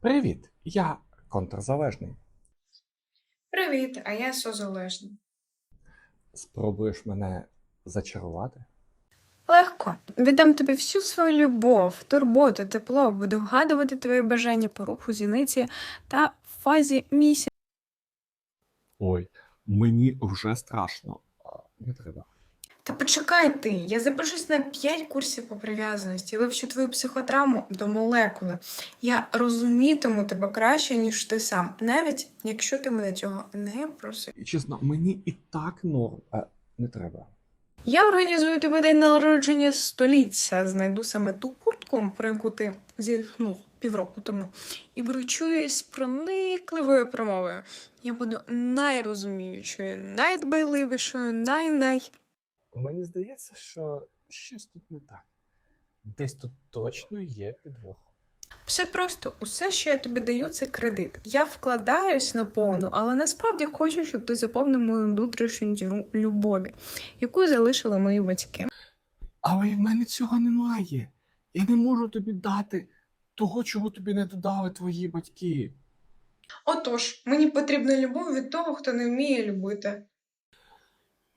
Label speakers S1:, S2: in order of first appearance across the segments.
S1: Привіт, я контрзалежний.
S2: Привіт, а я созалежна.
S1: Спробуєш мене зачарувати?
S2: Легко. Віддам тобі всю свою любов, турботу, тепло, буду вгадувати твої бажання по руху зіниці та фазі місяця.
S1: Ой, мені вже страшно. Не треба.
S2: Та почекай ти, я запишусь на 5 курсів по прив'язаності, вивчу твою психотравму до молекули. Я розумітиму тебе краще, ніж ти сам, навіть якщо ти мене цього не просив.
S1: Чесно, мені і так норм. А, не треба.
S2: Я організую тобі день народження століття, знайду саме ту куртку, про яку ти зітхнув півроку тому, і вручу її з проникливою промовою. Я буду найрозуміючою, найдбайливішою, най-най.
S1: Мені здається, що щось тут не так. Десь тут точно є підвох.
S2: Все просто, усе, що я тобі даю, це кредит. Я вкладаюсь наповну, але насправді хочу, щоб ти заповнив мою внутрішню діру любові, яку залишили мої батьки.
S1: Але в мене цього немає. Я не можу тобі дати того, чого тобі не додали твої батьки.
S2: Отож, мені потрібна любов від того, хто не вміє любити.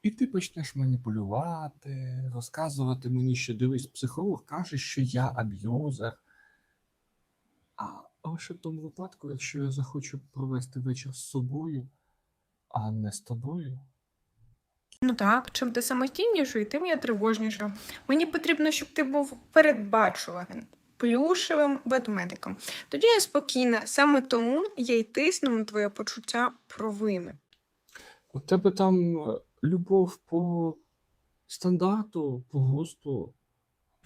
S1: І ти почнеш маніпулювати, розказувати мені, що дивись, психолог каже, що я аб'юзер. А лише в тому випадку, якщо я захочу провести вечір з собою, а не з тобою.
S2: Ну так, чим ти самостійніший, тим я тривожніша. Мені потрібно, щоб ти був передбачуваним, плюшевим ведмедиком. Тоді я спокійна, саме тому я й тисну на твоє почуття провини.
S1: У тебе там е, любов по стандарту, по густу,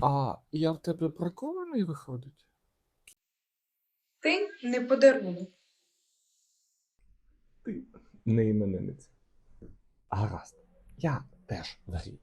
S1: а я в тебе бракований виходить.
S2: Ти не подарунок.
S1: Ти не іменинець. Гаразд, я теж в грі.